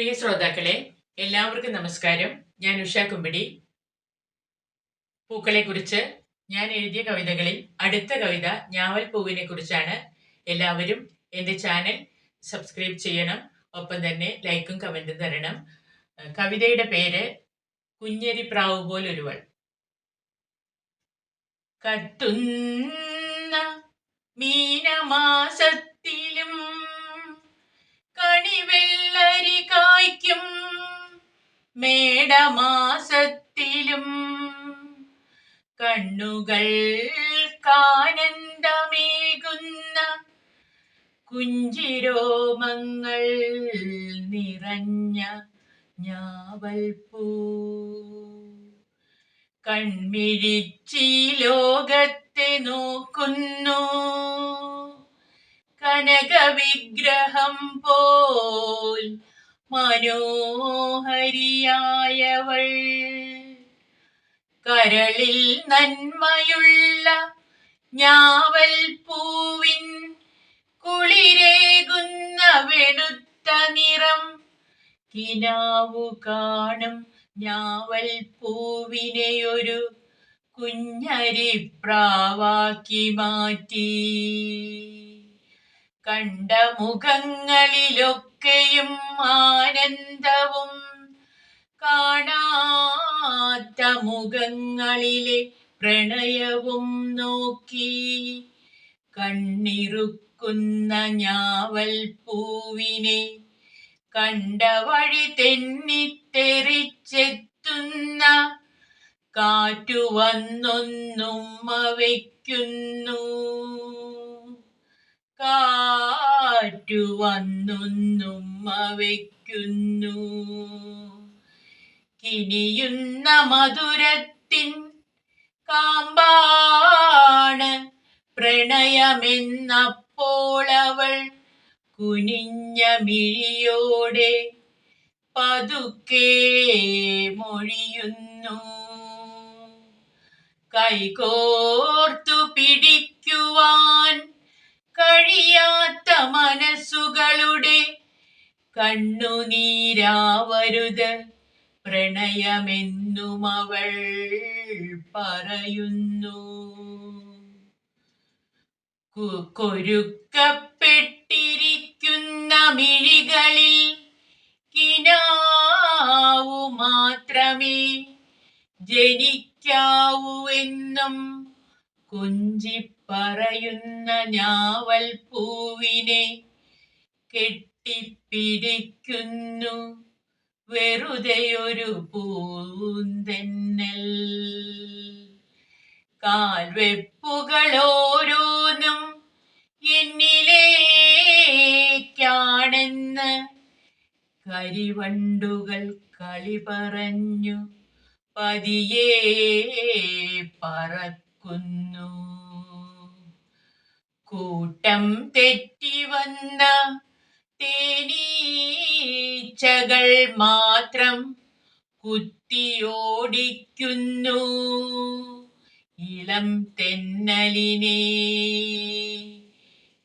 പ്രിയ ശ്രോതാക്കളെ എല്ലാവർക്കും നമസ്കാരം. ഞാൻ ഉഷ കുമ്പിടി. പൂക്കളെ കുറിച്ച് ഞാൻ എഴുതിയ കവിതകളിൽ അടുത്ത കവിത ഞാവൽ പൂവിനെ കുറിച്ചാണ് എല്ലാവരും എന്റെ ചാനൽ സബ്സ്ക്രൈബ് ചെയ്യണം. ഒപ്പം തന്നെ ലൈക്കും കമന്റും തരണം. കവിതയുടെ പേര് കുഞ്ഞരി പ്രാവ് പോലൊരുവൾ. കത്തുന്ന മീനമാസത്തിലും കണിവെള്ളരി കായ്ക്കും മേടമാസത്തിലും. കണ്ണുകൾ കാനന്ദമേകുന്ന കുഞ്ചിരോമങ്ങൾ നിറഞ്ഞ ഞാവൽപ്പൂ കൺമിഴിച്ചി ലോകത്തെ നോക്കുന്നു. കനകവിഗ്രഹം പോൽ മനോഹരിയായവൾ. കരളിൽ നന്മയുള്ള ഞാവൽ പൂവിൻ കുളിരേകുന്ന വെളുത്ത നിറം കിനാവു കാണും ഞാവൽ പൂവിനെ ഒരു കുഞ്ഞരി പ്രാവാക്കി മാറ്റി. കണ്ട മുഖങ്ങളിലൊക്കെയും ആനന്ദവും കാണാത്ത മുഖങ്ങളിലെ പ്രണയവും നോക്കി കണ്ണിറുക്കുന്ന ഞാവൽ പൂവിനെ കണ്ട വഴി തെന്നിത്തെറിച്ചെത്തുന്ന കാറ്റു വന്നൊന്നുമ്മ വയ്ക്കുന്നു കാറ്റു വന്നൊന്നുമ്മ വയ്ക്കുന്നു കിനിയുന്ന മധുരത്തിൻ കാമ്പാണ് പ്രണയമെന്നപ്പോൾ അവൾ കുനിഞ്ഞ മിഴിയോടെ പതുക്കെ മൊഴിയുന്നു. കൈകോർത്തു പിടിക്കുവാൻ കഴിയാത്ത മനസ്സുകളുടെ കണ്ണുനീരാവരുത്. പ്രണയമെന്നും അവൾ പറയുന്നു. കൊരുക്കപ്പെട്ടിരിക്കുന്ന മിഴികളിൽ കിനാവു മാത്രമേ ജനിക്കാവൂ എന്നും കൊഞ്ചിപ്പറയുന്ന ഞാവൽ പൂവിനെ കെട്ടിപ്പിടിക്കുന്നു വെറുതെയൊരു പൂന്തെന്നൽ. കാൽവെപ്പുകളോരോന്നും എന്നിലേക്കാണെന്ന് കരിവണ്ടുകൾ കളി പറഞ്ഞു പതിയേ പറക്കുന്നു. കൂട്ടം തെറ്റി വന്ന തേനീച്ചകൾ മാത്രം കുത്തിയോടിക്കുന്നു. ഇളം തെന്നലിനെ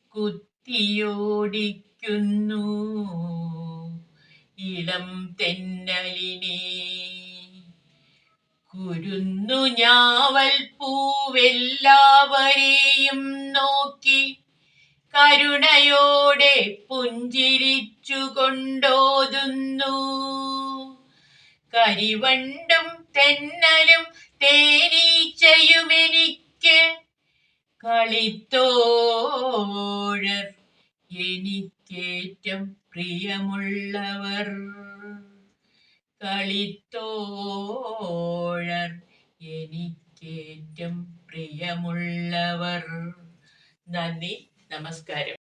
കുത്തിയോടിക്കുന്നു. ഇളം തെന്നലിനെ കുരുന്നു ഞാവൽ പൂവെല്ലാവരെയും നോക്കി കരുണയോടെ പുഞ്ചിരിച്ചു കൊണ്ടോതുന്നു കരിവണ്ടും തെന്നലും തേനീച്ചയും എനിക്ക് കളിത്തോഴർ എനിക്കേറ്റം പ്രിയമുള്ളവർ. കളിത്തോഴർ നന്ദി നമസ്കാരം.